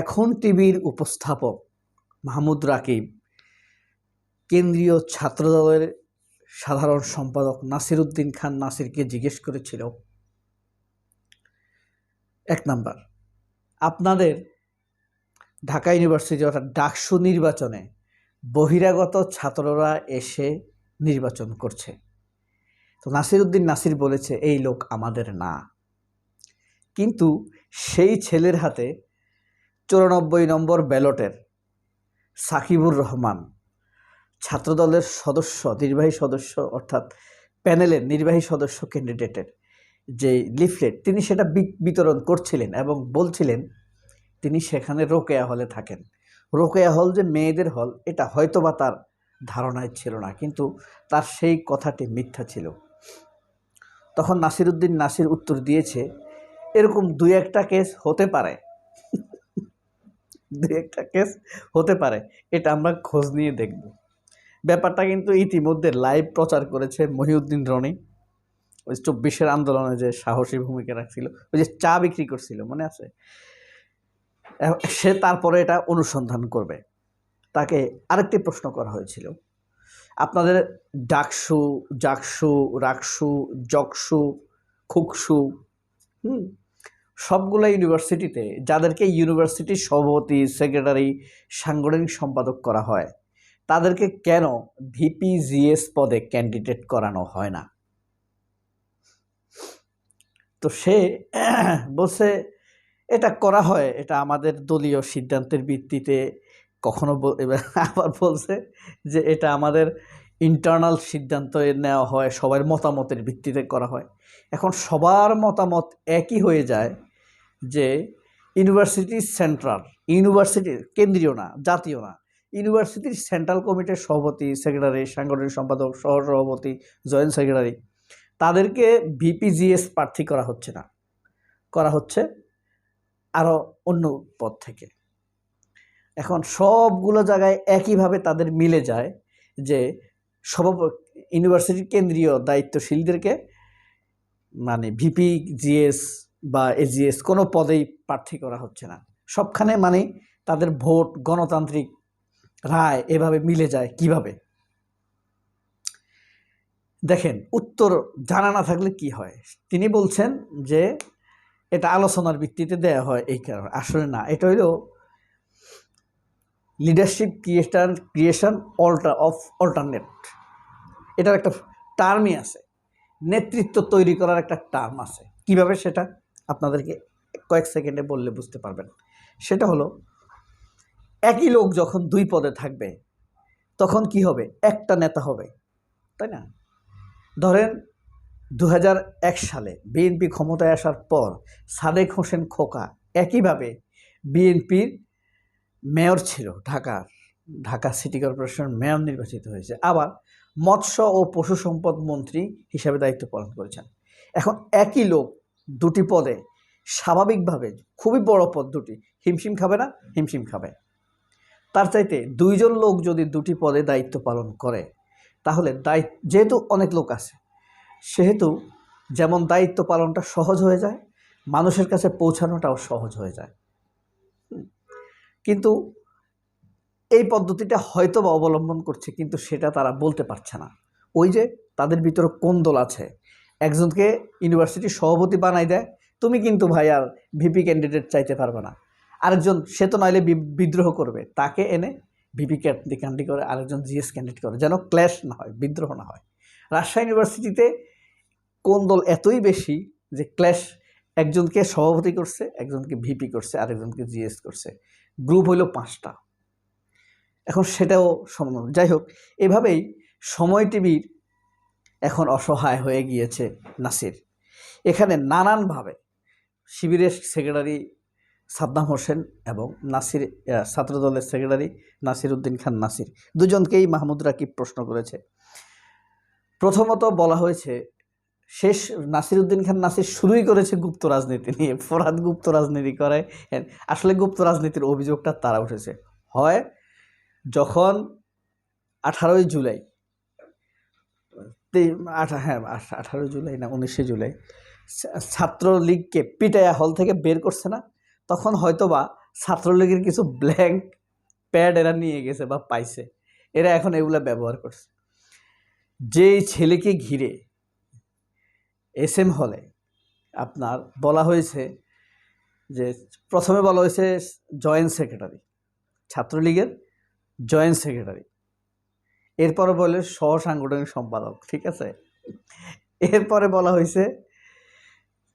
এখন টিভির উপস্থাপক মাহমুদ রাকিব, কেন্দ্রীয় ছাত্রদলের সাধারণ সম্পাদক নাসির উদ্দিন খান নাসিরকে জিজ্ঞেস করেছিল। এক নাম্বার, আপনাদের ঢাকা ইউনিভার্সিটি অর্থাৎ ডাকসু নির্বাচনে বহিরাগত ছাত্ররা এসে নির্বাচন করছে। তো নাসির উদ্দিন নাসির বলেছে, এই লোক আমাদের না। কিন্তু সেই ছেলের হাতে চুরানব্বই নম্বর ব্যালটের সাকিবুর রহমান, ছাত্রদলের সদস্য, নির্বাহী সদস্য, অর্থাৎ প্যানেলের নির্বাহী সদস্য ক্যান্ডিডেটের যে লিফলেট তিনি সেটা বিতরণ করছিলেন এবং বলছিলেন, তিনি সেখানে রোকেয়া হলে থাকেন। রোকেয়া হল যে মেয়েদের হল, এটা হয়তো বা তার ধারণায় ছিল না, কিন্তু তার সেই কথাটি মিথ্যা ছিল। তখন নাসিরুদ্দিন নাসির উত্তর দিয়েছে, এরকম দুই একটা কেস হতে পারে দুই একটা কেস হতে পারে, এটা আমরা খোঁজ নিয়ে দেখব। ব্যাপারটা কিন্তু ইতিমধ্যে লাইভ প্রচার করেছে মহিউদ্দিন রনি। ওই চব্বিশের আন্দোলনে যে সাহসী ভূমিকা রাখছিল, ওই যে চা বিক্রি করছিল, মনে আছে? সে তারপরে এটা অনুসন্ধান করবে। তাকে আরেকটি প্রশ্ন করা হয়েছিল। আপনাদের ডাকসু, জাকসু, রাকসু জকসু খুকসু, হুম? সবগুলো ইউনিভার্সিটিতে যাদেরকে ইউনিভার্সিটির সভাপতি, সেক্রেটারি, সাংগঠনিক সম্পাদক করা হয়, তাদেরকে কেন ভিপি জিএস পদে ক্যান্ডিডেট করানো হয় না? তো সে বলছে, এটা করা হয়, এটা আমাদের দলীয় সিদ্ধান্তের ভিত্তিতে। কখনো আবার বলছে যে, এটা আমাদের ইন্টারনাল সিদ্ধান্ত নেওয়া হয়, সবার মতামতের ভিত্তিতে করা হয়। এখন সবার মতামত একই হয়ে যায় যে ইউনিভার্সিটি সেন্ট্রাল ইউনিভার্সিটির কেন্দ্রীয় না, জাতীয় না। ইউনিভার্সিটির সেন্ট্রাল কমিটির সভাপতি, সেক্রেটারি, সাংগঠনিক সম্পাদক, সহ সভাপতি, জয়েন্ট সেক্রেটারি, তাদেরকে ভিপিজিএস প্রার্থী করা হচ্ছে না। করা হচ্ছে আরও অন্য পদ থেকে। এখন সবগুলো জায়গায় একইভাবে তাদের মিলে যায় যে সভাপ ইউনিভার্সিটির কেন্দ্রীয় দায়িত্বশীলদেরকে মানে ভিপি জিএস বা এজিএস কোনো পদেই প্রার্থী করা হচ্ছে না। সবখানে মানে তাদের ভোট, গণতান্ত্রিক রায় এভাবে মিলে যায় কীভাবে? দেখেন, উত্তর জানা না থাকলে কি হয়? তিনি বলছেন যে এটা আলোচনার ভিত্তিতে দেয়া হয় এই কারণে। আসলে না, এটা হলো leadership creation creation alter of alternate এটার একটা টার্মই আছে। নেতৃত্ব তৈরি করার একটা টার্ম আছে। কীভাবে সেটা? আপনাদেরকে কয়েক সেকেন্ডে বললে বুঝতে পারবেন। সেটা হলো, একই লোক যখন দুই পদে থাকবে, তখন কি হবে? একটা নেতা হবে। তাই না? ধরেন দু হাজার এক সালে বিএনপি ক্ষমতায় আসার পর সাদেক হোসেন খোকা একইভাবে বিএনপির মেয়র ছিল ঢাকার, ঢাকা সিটি কর্পোরেশন মেয়র নির্বাচিত হয়েছে। আবার মৎস্য ও পশু সম্পদ মন্ত্রী হিসাবে দায়িত্ব পালন করেছেন। এখন একই লোক দুটি পদে। স্বাভাবিকভাবে খুবই বড় পদ দুটি। হিমশিম খাবে না, হিমশিম খাবে। তার চাইতে দুইজন লোক যদি দুটি পদে দায়িত্ব পালন করে, তাহলে দায়িত্ব যেহেতু অনেক লোক আছে, সেহেতু যেমন দায়িত্ব পালনটা সহজ হয়ে যায়, মানুষের কাছে পৌঁছানোটাও সহজ হয়ে যায়। কিন্তু এই পদ্ধতিটা হয়তো বা অবলম্বন করছে, কিন্তু সেটা তারা বলতে পারছে না। ওই যে তাদের ভিতরে কোন্দল আছে একজনকে ইউনিভার্সিটির সভাপতি বানাই দেয়। তুমি কিন্তু ভাই আর ভিপি ক্যান্ডিডেট চাইতে পারবে না। আরেকজন, সে তো নইলে বিদ্রোহ করবে। তাকে এনে ভিপি ক্যান্ডি করে আরেকজন জিএস ক্যান্ডিডেট করে। যেন ক্ল্যাশ না হয়, বিদ্রোহ না হয়। রাজশাহী ইউনিভার্সিটিতে কোন দল এতই বেশি যে ক্ল্যাশ একজনকে সভাপতি করছে, একজনকে ভিপি করছে, আরেকজনকে জিএস করছে। গ্রুপ হইল পাঁচটা। এখন সেটাও সম্ভব যাই হোক, এভাবেই সময় টিভির এখন অসহায় হয়ে গিয়েছে নাসির। এখানে নানানভাবে শিবিরের সেক্রেটারি সাদ্দাম হোসেন এবং নাসির ছাত্রদলের সেক্রেটারি নাসির উদ্দিন খান নাসির, দুজনকেই মাহমুদ রাকিব প্রশ্ন করেছে? প্রথমত বলা হয়েছে, শেষ নাসির উদ্দিন খান নাসির শুরুই করেছে গুপ্ত রাজনীতি নিয়ে, ফোরাত গুপ্ত রাজনীতি করে। আসলে গুপ্ত রাজনীতির অভিযোগটা তারা উঠেছে। হয় যখন আঠারোই জুলাই হ্যাঁ আঠা- আঠারোই জুলাই না, উনিশে জুলাই ছাত্রলীগকে পিটায়া হল থেকে বের করছে না, তখন হয়তোবা ছাত্রলীগের কিছু ব্ল্যাঙ্ক প্যাড এরা নিয়ে গেছে বা পাইছে, এরা এখন এগুলো ব্যবহার করছে। যেই ছেলেকে ঘিরে এস এম হলে আপনার বলা হয়েছে যে, প্রথমে বলা হয়েছে জয়েন্ট সেক্রেটারি ছাত্রলীগের জয়েন্ট সেক্রেটারি এরপরে বলে সহ সাংগঠনিক সম্পাদক, ঠিক আছে? এরপরে বলা হয়েছে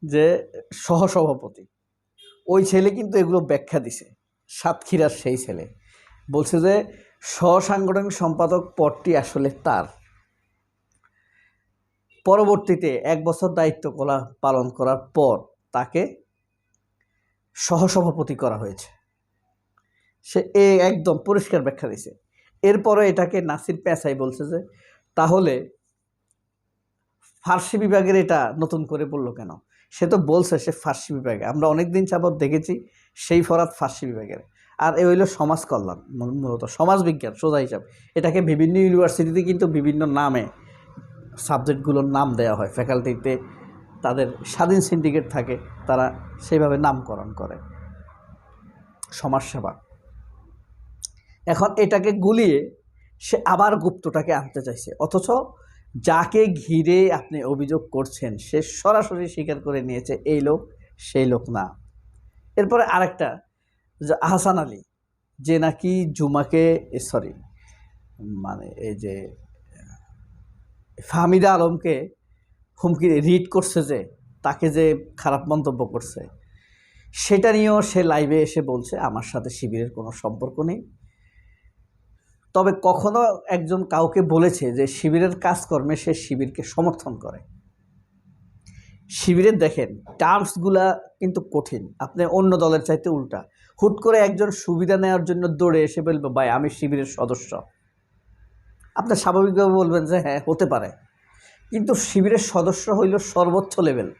যে সহসভাপতি। ওই ছেলে কিন্তু এগুলো ব্যাখ্যা দিছে, সাতক্ষীরার সেই ছেলে। বলছে যে সহসাংগঠনিক সম্পাদক পদটি আসলে তার। পরবর্তীতে এক বছর দায়িত্ব করা পালন করার পর তাকে সহসভাপতি করা হয়েছে। সে এ একদম পরিষ্কার ব্যাখ্যা দিছে। এরপরে এটাকে নাসির পেঁচাই বলছে যে, তাহলে ফার্সি বিভাগের এটা নতুন করে বলল কেন? সে তো বলছে সে ফার্সি বিভাগে। আমরা অনেক দিন যাবৎ দেখেছি সেই ফরাত ফার্সি বিভাগের। আর এ হইল সমাজ কল্যাণ মূলত সমাজ বিজ্ঞান, সোজা হিসাব। এটাকে বিভিন্ন ইউনিভার্সিটিতে কিন্তু বিভিন্ন নামে সাবজেক্টগুলোর নাম দেওয়া হয়। ফ্যাকাল্টিতে তাদের স্বাধীন সিন্ডিকেট থাকে, তারা সেইভাবে নামকরণ করে। সমাজসেবা। এখন এটাকে গুলিয়ে সে আবার গুপ্তটাকে আনতে চাইছে। অথচ যাকে ঘিরে আপনি অভিযোগ করছেন, সে সরাসরি স্বীকার করে নিয়েছে, এই লোক, সেই লোক না। এরপরে আরেকটা, যে আহসান আলী, যে নাকি জুমাকে সরি মানে এই যে, ফাহমিদা আলমকে হুমকি রিড করছে যে, তাকে যে খারাপ মন্তব্য করছে, সেটা নিয়েও সে লাইভে এসে বলছে, আমার সাথে শিবিরের কোনো সম্পর্ক নেই। তবে কখনো একজন কাউকে বলেছে যে শিবিরের কাজকর্মে সে শিবিরকে সমর্থন করে। শিবিরের দেখেন টার্মসগুলা কিন্তু কঠিন। আপনি অন্য দলের চাইতে উল্টা। হুট করে একজন সুবিধা নেওয়ার জন্য দৌড়ে এসে বলবে, ভাই, আমি শিবিরের সদস্য। আপনি স্বাভাবিকভাবে বলবেন যে হ্যাঁ হতে পারে। কিন্তু শিবিরের সদস্য হইল সর্বোচ্চ লেভেল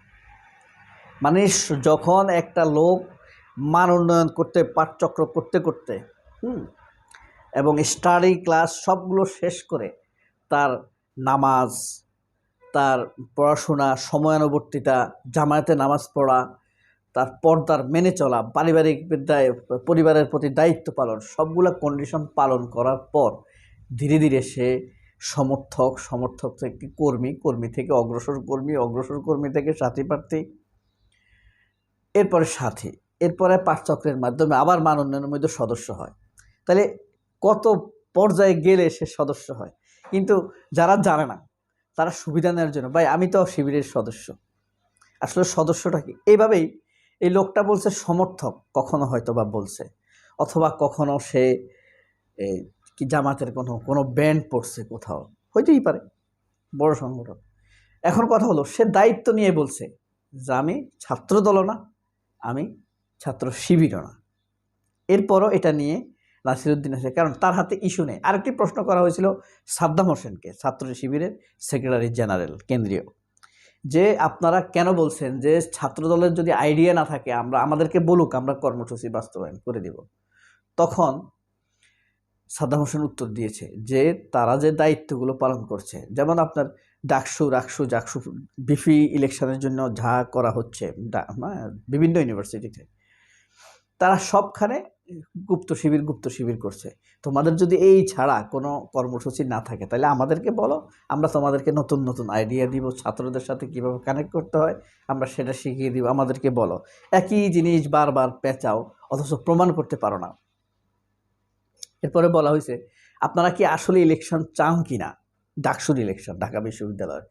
মানে যখন একটা লোক মান উন্নয়ন করতে, পাঠচক্র করতে করতে, হুম এবং স্টাডি ক্লাস সবগুলো শেষ করে তার নামাজ, তার পড়াশোনা, সময়ানুবর্তিতা, জামায়াতে নামাজ পড়া তার পর্দার মেনে চলা, পারিবারিক বিদ্যায়, পরিবারের প্রতি দায়িত্ব পালন, সবগুলো কন্ডিশন পালন করার পর ধীরে ধীরে সে সমর্থক সমর্থক থেকে কর্মী কর্মী থেকে অগ্রসর কর্মী অগ্রসর কর্মী থেকে সাথী প্রার্থী, এরপরে সাথী, এরপরে পাঠচক্রের মাধ্যমে আবার মান উন্নয়নের মধ্যে সদস্য হয়। তাহলে কত পর্যায়ে গেলে সে সদস্য হয়। কিন্তু যারা জানে না, তারা সুবিধা নেওয়ার জন্য, ভাই, আমি তো শিবিরের সদস্য। আসলে সদস্যটা কি? এইভাবেই এই লোকটা বলছে সমর্থক, কখনো হয়তো বা বলছে। অথবা কখনো সে কি জামাতের কোনো কোনো ব্যান্ড পড়ছে কোথাও। হইতেই পারে, বড় সংগঠন। এখন কথা হলো, সে দায়িত্ব নিয়ে বলছে যে, আমি ছাত্র দলও না, আমি ছাত্র শিবিরও না। এরপরও এটা নিয়ে নাসিরুদ্দিন আছে কারণ তার হাতে ইস্যু নেই। আরেকটি প্রশ্ন করা হয়েছিল সাদ্দাম হোসেনকে, ছাত্র শিবিরের সেক্রেটারি জেনারেল, কেন্দ্রীয়, যে আপনারা কেন বলছেন যে ছাত্র দলের যদি আইডিয়া না থাকে, আমরা, আমাদেরকে বলুক, আমরা কর্মসূচি বাস্তবায়ন করে দিব। তখন সাদ্দাম হোসেন উত্তর দিয়েছে যে তারা যে দায়িত্বগুলো পালন করছে, যেমন আপনার ডাকসু, রাকসু, জাকসু, বিফি ইলেকশনের জন্য যা করা হচ্ছে বিভিন্ন ইউনিভার্সিটিতে, তারা সবখানে গুপ্ত শিবির গুপ্ত শিবির করছে। তোমাদের যদি এই ছাড়া কোনো কর্মসূচি না থাকে, তাহলে আমাদেরকে বলো। আমরা তোমাদেরকে নতুন নতুন আইডিয়া দিব, ছাত্রদের সাথে কীভাবে কানেক্ট করতে হয়, আমরা সেটা শিখিয়ে দিব, আমাদেরকে বলো। একই জিনিস বারবার পেঁচাও, অথচ প্রমাণ করতে পারো না। এরপরে বলা হয়েছে, আপনারা কি আসলে ইলেকশন চান কি না ডাকসুর ইলেকশন ঢাকা বিশ্ববিদ্যালয়।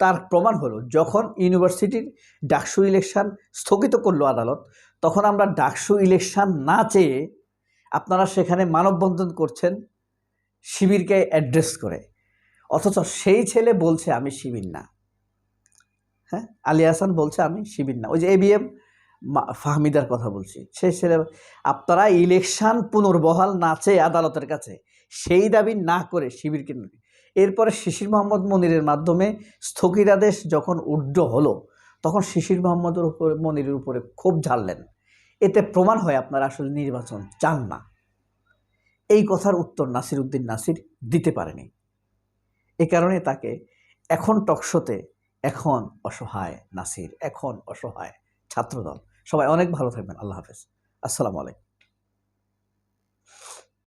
তার প্রমাণ হলো, যখন ইউনিভার্সিটির ডাকসু ইলেকশন স্থগিত করল আদালত তখন আমরা ডাকসু ইলেকশন না চেয়ে আপনারা সেখানে মানববন্ধন করছেন, শিবিরকে অ্যাড্রেস করে। অথচ সেই ছেলে বলছে, আমি শিবির না। হ্যাঁ? আলী হাসান বলছে, আমি শিবির না। ওই যে এবিএম ফাহমিদার কথা বলছি। সেই ছেলে, আপনারা ইলেকশন পুনর্বহাল না চেয়ে আদালতের কাছে সেই দাবি না করে শিবিরকে এরপরে শিশির মোহাম্মদ মনিরের মাধ্যমে স্থগিতাদেশ যখন উড্ড হলো তখন শিশির মোহাম্মদের উপরে, মনিরের উপরে ক্ষোভ ঝাড়লেন। এতে প্রমাণ হয় আপনার আসলে নির্বাচন চান না। এই কথার উত্তর নাসির উদ্দিন নাসির দিতে পারেনি। এ কারণে তাকে এখন টকশোতে এখন অসহায় নাসির, এখন অসহায় ছাত্রদল। সবাই অনেক ভালো থাকবেন। আল্লাহ হাফেজ। আসসালামু আলাইকুম।